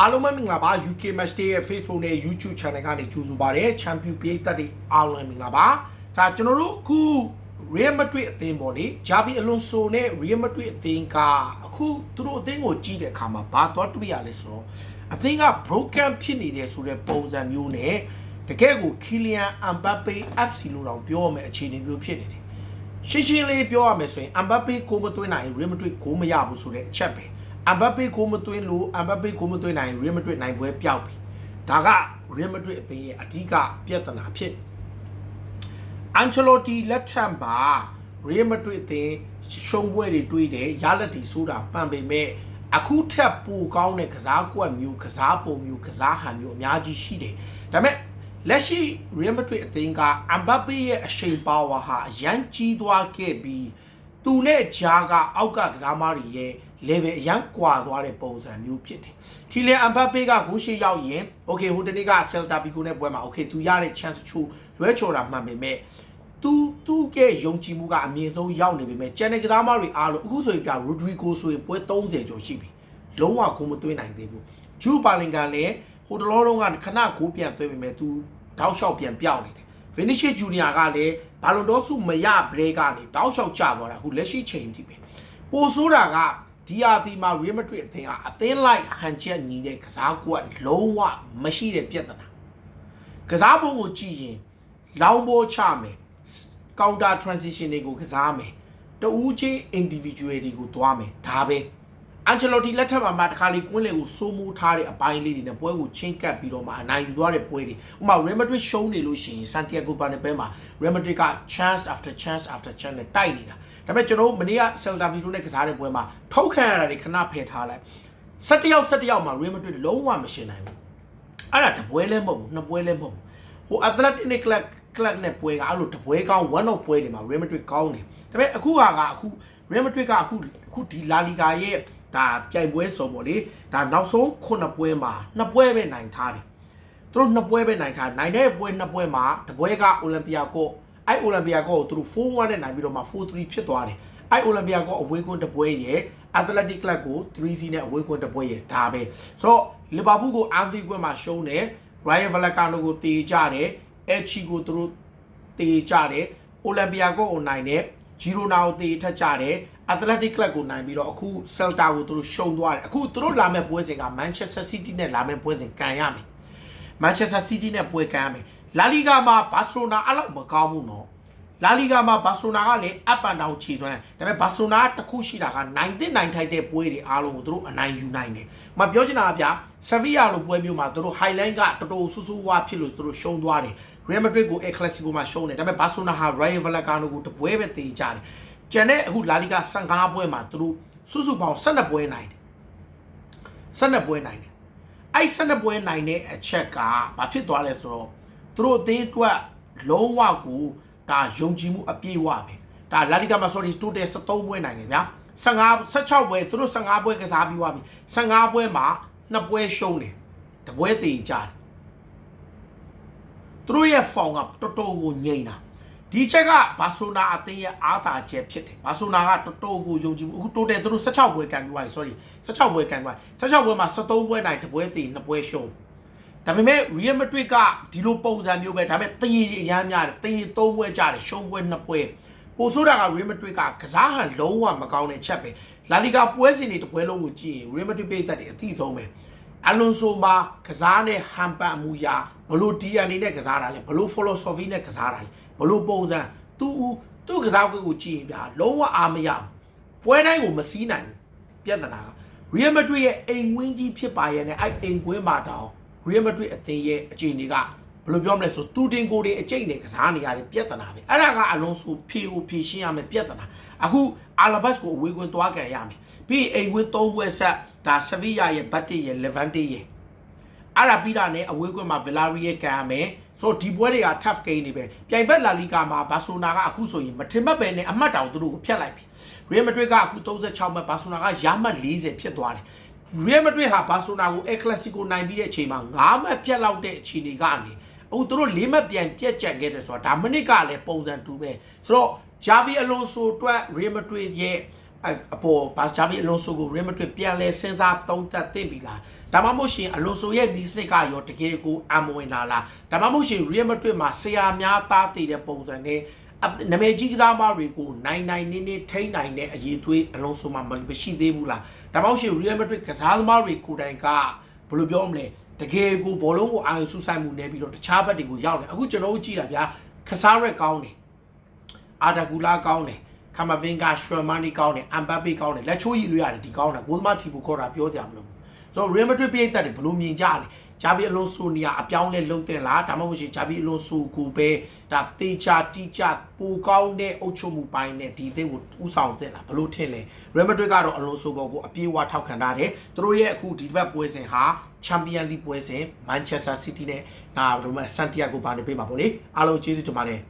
အားလုံးပဲမင်္ဂလာပါ UK Match Day ရဲ့ Facebook နဲ့ YouTube Channel ကနေကြိုဆိုပါရစေ။ Champion ပြည်သက်တွေအားလုံးမင်္ဂလာပါ။ဒါကျွန်တော်တို့အခု Real Madrid အသင်းပေါ့လေ။ Xavi Alonso နဲ့ Real Madrid အသင်းကအခုသူတို့အသင်းကိုကြီးတဲ့အခါမှာဘာသွားတွေ့ရလဲဆိုတော့အသင်းက broken ဖြစ်နေတယ်ဆိုတဲ့ပုံစံမျိုးနဲ့တကယ်ကို Kylian Mbappe FC လို့တောင်ပြောရမယ့်အခြေအနေမျိုးဖြစ်နေတယ်။ရှင်းရှင်းလေးပြောရမယ်ဆိုရင်အမ်ဘပေကိုမသွင်းနိုင်ရီမတွေ့ကိုမရဘူးဆိုတဲ့အချက်ပဲ အမ်ဘပေကိုမသွင်းလို့အမ်ဘပေကိုမသွင်းနိုင်ရီမတွေ့နိုင်ပွဲပျောက်ပြီဒါကရီမတွေ့အသင်းရဲ့အဓိကပြဿနာဖြစ်အန်ချယ်လိုတီလက်ထပ်မှာရီမတွေ့အသင်းရှုံးပွဲတွေတွေးတယ်ရလက်တီဆိုတာပန်ပေမဲ့အခုထက်ပိုကောင်းတဲ့ကစားကွက်မျိုးကစားပုံမျိုးကစားဟန်မျိုးအများကြီးရှိတယ်ဒါပေမဲ့လက်ရှိ Real Madrid အသင်းကအမ်ဘပေရဲ့အရှိန်ပါဝါဟာအရန်ကြီးသွားခဲ့ပြီးသူနဲ့ဂျာကအောက်ကကစားမတွေရဲ့ level အရန်ကွာသွားတဲ့ပုံစံမျိုးဖြစ်တယ်။ခီလန်အမ်ဘပေကဂိုးရှိရောက်ရင် okay ဟိုတနေ့က Celta Vigo နဲ့ပွဲမှာ okay သူရတဲ့ chance ချိုးလွဲချော်တာမှန်ပေမဲ့သူသူ့ရဲ့ယုံကြည်မှုကအမြင့်ဆုံးရောက်နေပေမဲ့ကျန်တဲ့ကစားမတွေအားလုံးအခုဆိုရင်ပြ Rodrigo ဆိုရင်ပွဲ30ကျော်ရှိပြီ။လုံးဝကိုမသွင်းနိုင်သေးဘူး။ဂျူပါလင်ကလည်းဟိုတလောတုန်းကခဏကိုပြန်သွင်းပေမဲ့သူတောက်လျှောက်ပြန်ပြောင်းနေတယ်။ Vinicius Junior ကလည်းဘာလုံတော့စုမရဘရေကနေတောက်လျှောက်ကျသွားတာအခုလက်ရှိချိန်ထိပဲ။ပိုဆိုးတာက DRT မှာ Real Madrid အသင်းကအသင်းလိုက်ဟန်ချက်ညီတဲ့ကစားကွက်လုံးဝမရှိတဲ့ပြဿနာ။ကစားပုံကိုကြည့်ရင်လောင်းဘောချမယ်။ counter transition တွေကိုကစားမယ်။တဦးချင်း individual တွေကိုသွားမယ်ဒါပဲ။ အန်ချယ်လိုတီလက်ထက်မှာမှတခါလေကွင်းလေကိုစိုးမိုးထားတဲ့အပိုင်းလေးတွေနဲ့ပွဲကိုချင်းကပ်ပြီးတော့မှအနိုင်ယူသွားတဲ့ပွဲတွေဥပမာ Real Madrid ရှုံးနေလို့ရှိရင် Santiago Bernabeu မှာ Real Madrid က chance after chance after chance နဲ့တိုက်နေတာဒါပေမဲ့ကျွန်တော်တို့မနေ့က Celta Vigo နဲ့ကစားတဲ့ပွဲမှာထုတ်ခံရတာတွေခဏဖယ်ထားလိုက်17ယောက်17ယောက်မှာ Real Madrid လုံးဝမရှင်နိုင်ဘူးအဲ့ဒါတပွဲလည်းမဟုတ်ဘူးနှစ်ပွဲလည်းမဟုတ်ဘူးဟို Athletic နဲ့ Club Club နဲ့ပွဲကအဲ့လိုတပွဲကောင်း one of ပွဲတွေမှာ Real Madrid ကောင်းတယ်ဒါပေမဲ့အခုဟာကအခု Real Madrid ကအခုအခုဒီ La Liga ရဲ့ ဒါပြိုင်ပွဲဆိုပေါ့လေဒါနောက်ဆုံး9ပွဲမှာ2ပွဲပဲနိုင်ထားတယ်သူတို့2ပွဲပဲနိုင်ထားနိုင်တဲ့ပွဲ2ပွဲမှာတပွဲကအိုလံပီယာကိုအဲ့အိုလံပီယာကိုကိုသူတို့4-1နဲ့နိုင်ပြီးတော့မှ4-3ဖြစ်သွားတယ်အဲ့အိုလံပီယာကိုအဝေးကွင်းတပွဲရဲ့ Athletic Club ကို3-0နဲ့အဝေးကွင်းတပွဲရဲ့ဒါပဲဆိုတော့လီဗာပူးကို Anfield ကွင်းမှာရှုံးတယ် Rayo Vallecano ကိုတေကြတယ် Elche ကိုသူတို့တေကြတယ်အိုလံပီယာကိုကိုနိုင်တယ်ဂျီရိုနာကိုတေထက်ကြတယ် အက်တလက်တစ်ကလပ်ကိုနိုင်ပြီးတော့အခုဆယ်တာကိုသူတို့ရှုံသွားတယ်အခုသူတို့လာမဲ့ပွဲစဉ်ကမန်ချက်စတာစီးတီးနဲ့လာမဲ့ပွဲစဉ်ကန်ရမယ်မန်ချက်စတာစီးတီးနဲ့ပွဲကန်ရမယ်လာလီဂါမှာဘာစီလိုနာအဲ့လောက်မကောင်းဘူးနော်လာလီဂါမှာဘာစီလိုနာကလည်း up and down ခြေစွမ်းဒါပေမဲ့ဘာစီလိုနာတစ်ခုရှိတာကနိုင်တဲ့နိုင်ထိုက်တဲ့ပွဲတွေအားလုံးကိုသူတို့အနိုင်ယူနိုင်တယ်။မပြောချင်တာကဗျာဆဗီယာလိုပွဲမျိုးမှာသူတို့ highline ကတော်တော်ဆူဆူဝါဖြစ်လို့သူတို့ရှုံးသွားတယ်။ Real Madrid ကို El Clasico မှာရှုံးတယ်ဒါပေမဲ့ဘာစီလိုနာဟာ Rayo Vallecano ကိုတပွဲပဲတေးကြတယ်။ ကျန်တဲ့အခုလာလီဂါ15ပွဲမှာသူတို့စုစုပေါင်း12ပွဲနိုင်တယ်12ပွဲနိုင်တယ်အဲ့12ပွဲနိုင်တဲ့အချက်ကဘာဖြစ်သွားလဲဆိုတော့သူတို့အသင်းအတွက်လုံးဝကိုဒါယုံကြည်မှုအပြည့်အဝပဲဒါလာလီဂါမှာ sorry total 73ပွဲနိုင်တယ်ဗျာ15 16ပွဲသူတို့15ပွဲကစားပြီးသွားပြီ15ပွဲမှာ2ပွဲရှုံးတယ်တပွဲတည်ကြတယ်သူတို့ရဲ့ဖောင်ကတော်တော်ကိုငြိမ်တာ ဒီချက်ကဘာဆိုနာအသင်းရဲ့အားသာချက်ဖြစ်တယ်ဘာဆိုနာကတော်တော်ကိုယုံကြည်မှုအခု total သူတို့16ပွဲကန်ပြီးသွားပြီ sorry 16ပွဲကန်ပြီးသွား16ပွဲမှာ73ပွဲနိုင်တပွဲတည်2ပွဲရှုံးဒါပေမဲ့ Real Madrid ကဒီလိုပုံစံမျိုးပဲဒါပေမဲ့တည်အရမ်းများတယ်တည်3ပွဲကြတယ်ရှုံးပွဲ2ပွဲပိုဆိုးတာက Real Madrid ကကစားဟန်လုံးဝမကောင်းတဲ့ချက်ပဲလာလီဂါပွဲစဉ်တွေတပွဲလုံးကိုကြည့်ရင် Real Madrid ပြည်သက်တွေအသည့်ဆုံးပဲ အလွန်ဆိုမှာကစားနဲ့ဟန်ပတ်မှုရာဘလို့ DNA နဲ့ကစားတာလဲဘလို့ philosophy နဲ့ကစားတာလဲဘလို့ပုံစံသူသူကစားကွက်ကိုကြည့်ရင်ဗျာလုံးဝအားမရဘူးပွဲတိုင်းကိုမစည်းနိုင်ဘူးပြဿနာက Real Madrid ရဲ့အိမ်ဝင်းကြီးဖြစ်ပါရဲ့နဲ့အဲ့အိမ်ကွင်းမှာတောင် Real Madrid အသင်းရဲ့အခြေအနေကဘယ်လိုပြောမလဲဆိုတူတင်ကိုတင်အကျိတ်နဲ့ကစားနေရတဲ့ပြဿနာပဲအဲ့ဒါကအလုံးစုဖြေကိုဖြေရှင်းရမယ်ပြဿနာအခုအာလဘတ်ကိုအဝေးကွင်းသွားကန်ရမယ်ပြီးအိမ်ကွင်း၃ပွဲဆက် ဒါဆဗီယာရဲ့ဘတ်တီရဲ့လေဗန်တီရဲ့အဲ့ဒါပြီးတာနဲ့အဝေးကွင်းမှာဗီလာရီရဲ့ကန်ရမယ်ဆိုတော့ဒီပွဲတွေက tough game တွေပဲပြိုင်ဘက်လာလီဂါမှာဘာဆိုနာကအခုဆိုရင်မထင်မှတ်ပဲနဲ့အမှတ်တောင်သူတို့ကိုဖျက်လိုက်ပြီ Real Madrid ကအခု36မှတ်ဘာဆိုနာကရမှတ်40ဖြစ်သွားတယ် Real Madrid ဟာဘာဆိုနာကို El Clasico နိုင်ပြီးတဲ့အချိန်မှာ9မှတ်ပြတ်လောက်တဲ့အခြေအနေကနေအခုသူတို့၄မှတ်ပြန်ပြတ်ကျန်ခဲ့တယ်ဆိုတာဒါမနစ်ကလည်းပုံစံတူပဲဆိုတော့ Javi Alonso အတွက် Real Madrid ရဲ့အဲ့ အပေါ်ဘာဂျာဗီအလွန်ဆိုကို Real Madrid ပြန်လဲစဉ်းစားသုံးသပ်သင့်ပြီလားဒါမှမဟုတ်ရှင်အလွန်ဆိုရဲ့ဒီစနစ်ကရောတကယ်ကိုအမဝင်လာလားဒါမှမဟုတ်ရှင် Real Madrid မှာဆရာများသားတည်တဲ့ပုံစံနဲ့အနမည်ကြီးကစားမတွေကိုနိုင်နိုင်နေနေထိန်းနိုင်တဲ့အရေးသွေးအလွန်ဆိုမှမရှိသေးဘူးလားဒါမှမဟုတ်ရှင် Real Madrid ကစားသမားတွေကိုယ်တိုင်ကဘယ်လိုပြောမလဲတကယ်ကိုဘောလုံးကိုအာရုံစူးစိုက်မှုနေပြီးတော့တခြားဘက်တွေကိုရောက်တယ်အခုကျွန်တော်တို့ကြည့်တာဗျာကစားရက်ကောင်းတယ်အာတာဂူလာကောင်းတယ် ခမဗင်ကရှရမနီကောင်းတယ်အမ်ဘပေကောင်းတယ်လက်ချိုးရည်လို့ရတယ်ဒီကောင်းတယ်ဂိုးသမားတီဘူခေါ်တာပြောကြမလို့ဆိုတော့ရီမက်ဒရစ်ပြိတ်သက်တွေဘလို့မြင်ကြလဲဂျာဗီအလွန်ဆိုနီယာအပြောင်းလဲလုံးတင်လားဒါမှမဟုတ်ရှင်ဂျာဗီအလွန်ဆိုကိုပဲဒါတေချာတီချာပူကောင်းတဲ့အုပ်ချုပ်မှုပိုင်းနဲ့ဒီအသင်းကိုဥဆောင်တင်လားဘလို့ထင်လဲရီမက်ဒရစ်ကတော့အလွန်ဆိုဘောကိုအပြေးအဝထောက်ခံထားတယ်သူတို့ရဲ့အခုဒီဘက်ပွဲစဉ်ဟာချန်ပီယံလိပွဲစဉ်မန်ချက်စတာစီးတီးနဲ့ဒါဘယ်လိုမှဆန်တီယာကိုဘာနေပေးမှာပေါ့လေအားလုံးကျေးဇူးတင်ပါတယ်